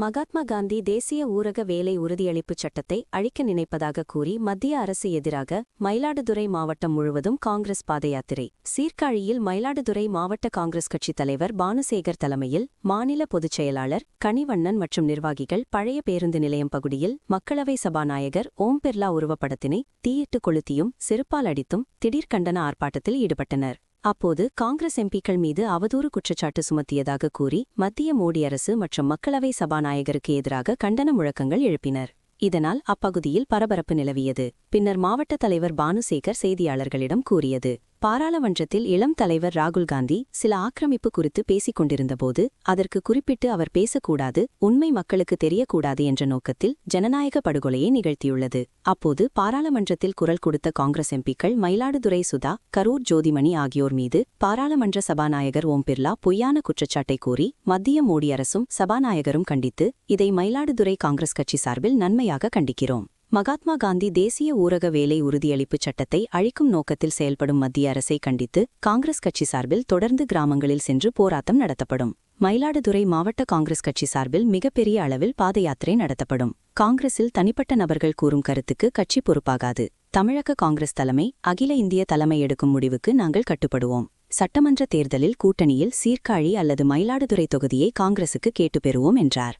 மகாத்மா காந்தி தேசிய ஊரக வேலை உறுதியளிப்புச் சட்டத்தை அழிக்க நினைப்பதாக கூறி மத்திய அரசு எதிராக மயிலாடுதுறை மாவட்டம் முழுவதும் காங்கிரஸ் பாதயாத்திரை. சீர்காழியில் மயிலாடுதுறை மாவட்ட காங்கிரஸ் கட்சித் தலைவர் பானுசேகர் தலைமையில் மாநில பொதுச் செயலாளர் கனிவண்ணன் மற்றும் நிர்வாகிகள் பழைய பேருந்து நிலையம் பகுதியில் மக்களவை சபாநாயகர் ஓம் பிர்லா உருவப்படத்தினை தீயிட்டு கொளுத்தியும் செருப்பால் அடித்தும் திடீர் கண்டன ஆர்ப்பாட்டத்தில் ஈடுபட்டனர். அப்போது காங்கிரஸ் எம்பிக்கள் மீது அவதூறு குற்றச்சாட்டு சுமத்தியதாக கூறி மத்திய மோடி அரசு மற்றும் மக்களவை சபாநாயகருக்கு எதிராக கண்டன முழக்கங்கள் எழுப்பினர். இதனால் அப்பகுதியில் பரபரப்பு நிலவியது பின்னர் மாவட்ட தலைவர் பானுசேகர் செய்தியாளர்களிடம் கூறியது. பாராளுமன்றத்தில் இளம் தலைவர் ராகுல் காந்தி சில ஆக்கிரமிப்பு குறித்து பேசிக் கொண்டிருந்தபோது அதற்கு குறிப்பிட்டு அவர் பேசக்கூடாது உண்மை மக்களுக்கு தெரியக்கூடாது என்ற நோக்கத்தில் ஜனநாயக படுகொலையை நிகழ்த்தியுள்ளது. அப்போது பாராளுமன்றத்தில் குரல் கொடுத்த காங்கிரஸ் எம்பிக்கள் மயிலாடுதுறை சுதா கரூர் ஜோதிமணி ஆகியோர் மீது பாராளுமன்ற சபாநாயகர் ஓம் பிர்லா பொய்யான குற்றச்சாட்டை கூறி மத்திய மோடி அரசும் சபாநாயகரும் கண்டித்து இதை மயிலாடுதுறை காங்கிரஸ் கட்சி சார்பில் நன்மையாக கண்டிக்கிறோம். மகாத்மா காந்தி தேசிய ஊரக வேலை உறுதியளிப்பு சட்டத்தை அழிக்கும் நோக்கத்தில் செயல்படும் மத்திய அரசை கண்டித்து காங்கிரஸ் கட்சி சார்பில் தொடர்ந்து கிராமங்களில் சென்று போராட்டம் நடத்தப்படும். மயிலாடுதுறை மாவட்ட காங்கிரஸ் கட்சி சார்பில் மிகப்பெரிய அளவில் பாதயாத்திரை நடத்தப்படும். காங்கிரஸில் தனிப்பட்ட நபர்கள் கூறும் கருத்துக்கு கட்சி பொறுப்பாகாது. தமிழக காங்கிரஸ் தலைமை அகில இந்திய தலைமை எடுக்கும் முடிவுக்கு நாங்கள் கட்டுப்படுவோம். சட்டமன்ற தேர்தலில் கூட்டணியில் சீர்காழி அல்லது மயிலாடுதுறை தொகுதியை காங்கிரசுக்கு கேட்டு பெறுவோம் என்றார்.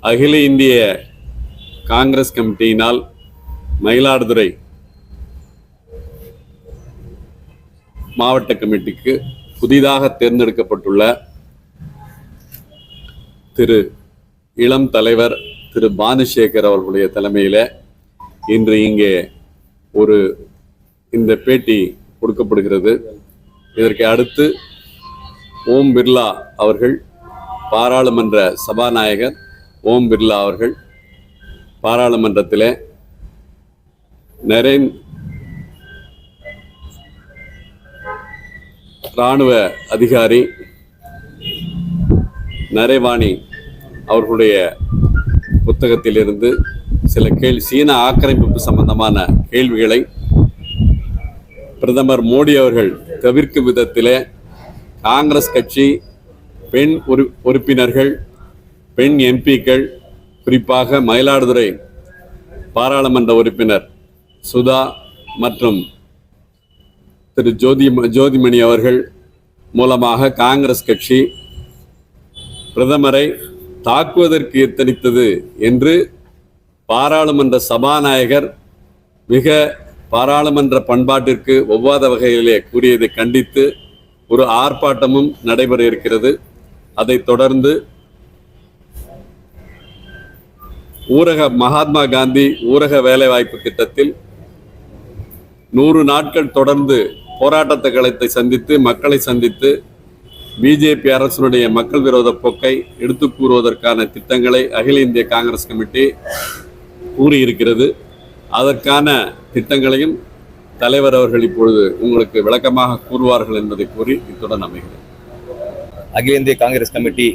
அகில இந்திய காங்கிரஸ் கமிட்டியினால் மயிலாடுதுறை மாவட்ட கமிட்டிக்கு புதிதாக தேர்ந்தெடுக்கப்பட்டுள்ள திரு இளம் தலைவர் திரு பானுசேகர் அவர்களுடைய தலைமையில் இன்று இங்கே ஒரு இந்த பேட்டி கொடுக்கப்படுகிறது. இதற்கு அடுத்து ஓம் பிர்லா அவர்கள் பாராளுமன்ற சபாநாயகர் ஓம் பிர்லா அவர்கள் பாராளுமன்றத்தில் நரேன் இராணுவ அதிகாரி நரேவாணி அவர்களுடைய புத்தகத்திலிருந்து சில கேள்வி சீன ஆக்கிரமிப்பு சம்பந்தமான கேள்விகளை பிரதமர் மோடி அவர்கள் தவிர்க்கும் விதத்தில் காங்கிரஸ் கட்சி பெண் உறு உறுப்பினர்கள் பெண் எம்பிக்கள் குறிப்பாக மயிலாடுதுறை பாராளுமன்ற உறுப்பினர் சுதா மற்றும் திரு ஜோதி ஜோதிமணி அவர்கள் மூலமாக காங்கிரஸ் கட்சி பிரதமரை தாக்குவதற்கு எத்தனித்தது என்று பாராளுமன்ற சபாநாயகர் மிக பாராளுமன்ற பண்பாட்டிற்கு ஒவ்வாத வகையிலே கூறியதை கண்டித்து ஒரு ஆர்ப்பாட்டமும் நடைபெற இருக்கிறது. அதைத் தொடர்ந்து ஊரக மகாத்மா காந்தி ஊரக வேலைவாய்ப்பு திட்டத்தில் நூறு நாட்கள் தொடர்ந்து போராட்டத்தை களத்தை சந்தித்து மக்களை சந்தித்து பிஜேபி அரசினுடைய மக்கள் விரோத போக்கை எடுத்து கூறுவதற்கான திட்டங்களை அகில இந்திய காங்கிரஸ் கமிட்டி கூறியிருக்கிறது. அதற்கான திட்டங்களையும் தலைவர் அவர்கள் இப்பொழுது உங்களுக்கு விளக்கமாக கூறுவார்கள் என்பதை கூறி இத்துடன் அமைகிறேன். அகில இந்திய காங்கிரஸ் கமிட்டி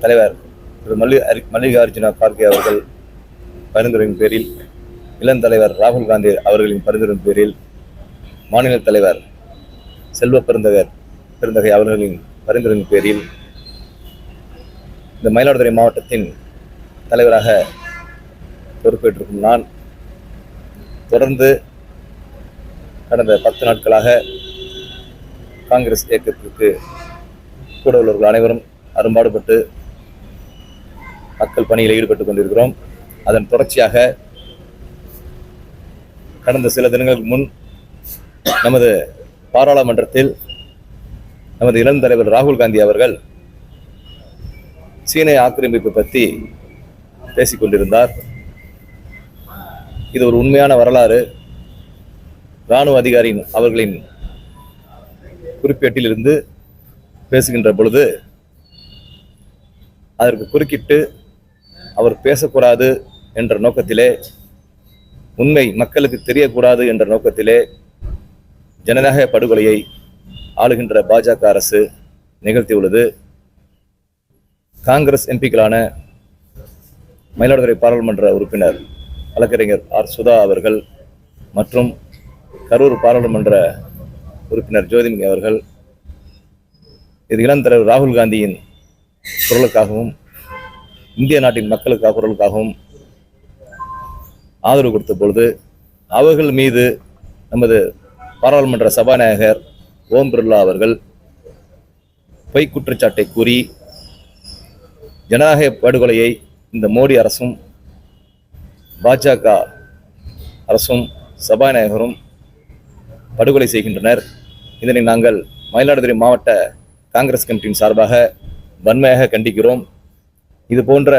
தலைவர் திரு மல்லி அரி- மல்லிகார்ஜுன கார்கே அவர்கள் பரிந்துரையின் பேரில் இளம் தலைவர் ராகுல் காந்தி அவர்களின் பரிந்துரையின் பேரில் மாநில தலைவர் செல்வ பெருந்தகர் பெருந்தகை அவர்களின் பரிந்துரையின் பேரில் இந்த மயிலாடுதுறை மாவட்டத்தின் தலைவராக பொறுப்பேற்றிருக்கும் நான் தொடர்ந்து கடந்த பத்து நாட்களாக காங்கிரஸ் இயக்கத்திற்கு கூட உள்ளவர்கள் அனைவரும் அரும்பாடுபட்டு மக்கள் பணியில் ஈடுபட்டு கொண்டிருக்கிறோம். அதன் தொடர்ச்சியாக கடந்த சில தினங்களுக்கு முன் நமது பாராளுமன்றத்தில் நமது இளம் தலைவர் ராகுல் காந்தி அவர்கள் சீன ஆக்கிரமிப்பு பற்றி பேசிக் கொண்டிருந்தார். இது ஒரு உண்மையான வரலாறு. இராணுவ அதிகாரியின் அவர்களின் குறிப்பேட்டிலிருந்து பேசுகின்ற பொழுது அதற்கு குறுக்கிட்டு அவர் பேசக்கூடாது என்ற நோக்கத்திலே உண்மை மக்களுக்கு தெரியக்கூடாது என்ற நோக்கத்திலே ஜனநாயக படுகொலையை ஆளுகின்ற பாஜக அரசு நிகழ்த்தியுள்ளது காங்கிரஸ் எம்பிக்களான மயிலாடுதுறை பாராளுமன்ற உறுப்பினர் வழக்கறிஞர் ஆர். சுதா அவர்கள் மற்றும் கரூர் பாராளுமன்ற உறுப்பினர் ஜோதிமணி அவர்கள் இது இளம் தலைவர் ராகுல் காந்தியின் குரலுக்காகவும் இந்திய நாட்டின் மக்களுக்காக குரலுக்காகவும் ஆதரவு கொடுத்த பொழுது அவர்கள் மீது நமது பாராளுமன்ற சபாநாயகர் ஓம் பிர்லா அவர்கள் பொய் குற்றச்சாட்டை கூறி ஜனநாயக படுகொலையை இந்த மோடி அரசும் பாஜக அரசும் சபாநாயகரும் படுகொலை செய்கின்றனர். இதனை நாங்கள் மயிலாடுதுறை மாவட்ட காங்கிரஸ் கமிட்டியின் சார்பாக வன்மையாக கண்டிக்கிறோம். இது போன்ற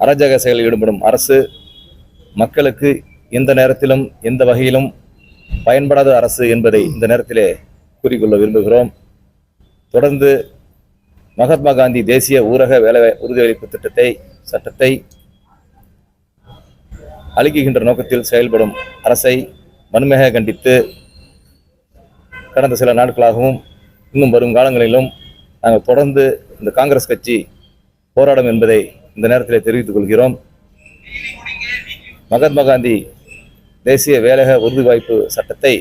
அராஜக செயலில் ஈடுபடும் அரசு மக்களுக்கு எந்த நேரத்திலும் எந்த வகையிலும் பயன்படாத அரசு என்பதை இந்த நேரத்திலே கூறிக்கொள்ள விரும்புகிறோம். தொடர்ந்து மகாத்மா காந்தி தேசிய ஊரக வேலை உறுதியளிப்பு திட்டத்தை சட்டத்தை அளிக்குகின்ற நோக்கத்தில் செயல்படும் அரசை வன்மையாக கண்டித்து கடந்த சில நாட்களாகவும் இன்னும் வரும் காலங்களிலும் நாங்கள் தொடர்ந்து இந்த காங்கிரஸ் கட்சி போராடும் என்பதை இந்த நேரத்தில் தெரிவித்துக் கொள்கிறோம். மகாத்மா காந்தி தேசிய வேலைக உறுதி வாய்ப்பு சட்டத்தை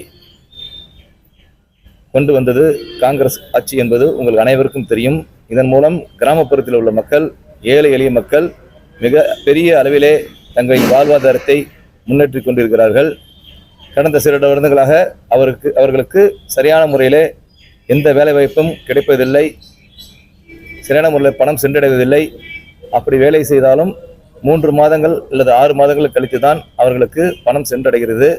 கொண்டு வந்தது காங்கிரஸ் ஆட்சி என்பது உங்கள் அனைவருக்கும் தெரியும். இதன் மூலம் கிராமப்புறத்தில் உள்ள மக்கள் ஏழை எளிய மக்கள் மிக பெரிய அளவிலே தங்களின் வாழ்வாதாரத்தை முன்னேற்றிக் கொண்டிருக்கிறார்கள். கடந்த சில வருடங்களாக அவருக்கு அவர்களுக்கு சரியான முறையிலே எந்த வேலைவாய்ப்பும் கிடைப்பதில்லை. சரியான முறையில் பணம் சென்றடைவதில்லை. அப்படி வேலை செய்தாலும் மூன்று மாதங்கள் அல்லது ஆறு மாதங்கள் கழித்து தான் அவர்களுக்கு பணம் சென்றடைகிறது.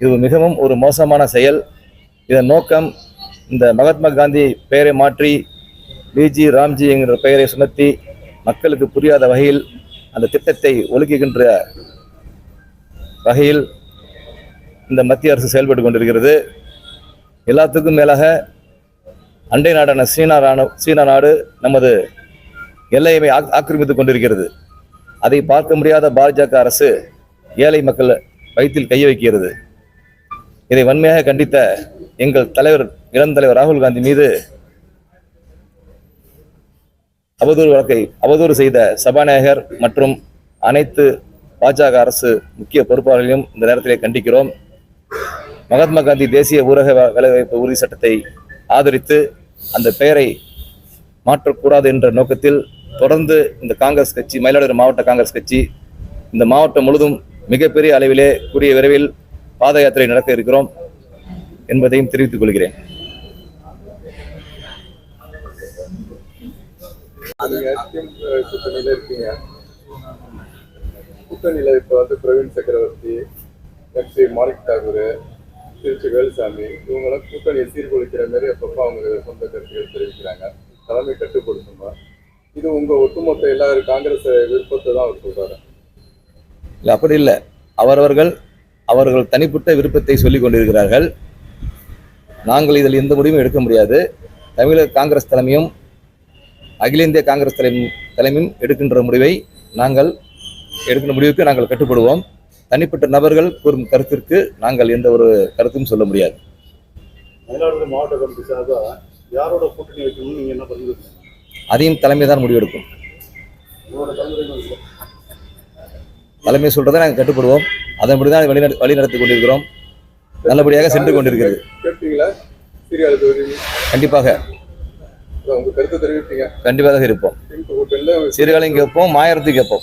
இது மிகவும் ஒரு மோசமான செயல். இதன் நோக்கம் இந்த மகாத்மா காந்தி பெயரை மாற்றி பிஜி ராம்ஜி என்கிற பெயரை சுமத்தி மக்களுக்கு புரியாத வகையில் அந்த திட்டத்தை ஒழுக்குகின்ற வகையில் இந்த மத்திய அரசு செயல்பட்டு கொண்டிருக்கிறது. எல்லாத்துக்கும் மேலாக அண்டை நாடான சீனா ராணு சீனா நாடு நமது எல்லையை ஆக்- ஆக்கிரமித்துக் கொண்டிருக்கிறது. அதை பார்க்க முடியாத பாஜக அரசு ஏழை மக்கள் வயிற்றில் கையை வைக்கிறது. இதை வன்மையாக கண்டித்த எங்கள் தலைவர் இளம் தலைவர் ராகுல் காந்தி மீது அவதூறு வழக்கை அவதூறு செய்த சபாநாயகர் மற்றும் அனைத்து பாஜக அரசு முக்கிய பொறுப்பாளர்களையும் இந்த நேரத்திலே கண்டிக்கிறோம். மகாத்மா காந்தி தேசிய ஊரக வேலைவாய்ப்பு உறுதி சட்டத்தை ஆதரித்து அந்த பெயரை மாற்றக்கூடாது என்ற நோக்கத்தில் தொடர்ந்து இந்த காங்கிரஸ் கட்சி மயிலாடுதுறை மாவட்ட காங்கிரஸ் கட்சி இந்த மாவட்டம் முழுதும் மிகப்பெரிய அளவிலே கூடிய விரைவில் பாத யாத்திரை நடக்க இருக்கிறோம் என்பதையும் தெரிவித்துக் கொள்கிறேன். நீங்க கூட்டணியில இருக்கீங்க. இப்ப வந்து பிரவீன் சக்கரவர்த்தி எம்சி மாணிக் தாகூர் திருச்சி வேலுசாமி இவங்களாம் கூட்டணியை சீர்குலைக்கிற மாதிரி அப்பப்போ அவங்க சொந்த கருத்துக்கள் தெரிவிக்கிறாங்க. தலைமை கட்டுப்படுத்தணும் இது உங்க ஒட்டுமொத்த எல்லாரும் காங்கிரஸ் விருப்பத்தை தான் அவர் சொல்றாரு. இல்லை அப்படி இல்லை. அவரவர்கள் அவர்கள் தனிப்பட்ட விருப்பத்தை சொல்லிக் கொண்டிருக்கிறார்கள். நாங்கள் இதில் எந்த முடிவும் எடுக்க முடியாது. தமிழக காங்கிரஸ் தலைமையும் அகில இந்திய காங்கிரஸ் தலைமையும் தலைமையும் எடுக்கின்ற முடிவை நாங்கள் எடுக்கின்ற முடிவுக்கு நாங்கள் கட்டுப்படுவோம். தனிப்பட்ட நபர்கள் கூறும் கருத்திற்கு நாங்கள் எந்த ஒரு கருத்தும் சொல்ல முடியாது. மயிலாடுதுறை மாவட்ட கமிட்டி சார்பாக யாரோட கூட்டணி வைக்கணும்னு நீங்க என்ன பண்ணுவீங்க அதையும் தலைமை தான் முடிவெடுக்கும் தலைமை சொல்றதை நாங்கள் கட்டுப்படுவோம். அதன்படி தான் வழி நட- வழி நடத்தி கொண்டிருக்கிறோம். நல்லபடியாக சென்று கொண்டிருக்கிறது. கண்டிப்பாக. கருத்தை தெரிவிப்பீங்க. கண்டிப்பாக இருப்போம். சீர்காழியும் கேட்போம் மாயரத்து கேட்போம்.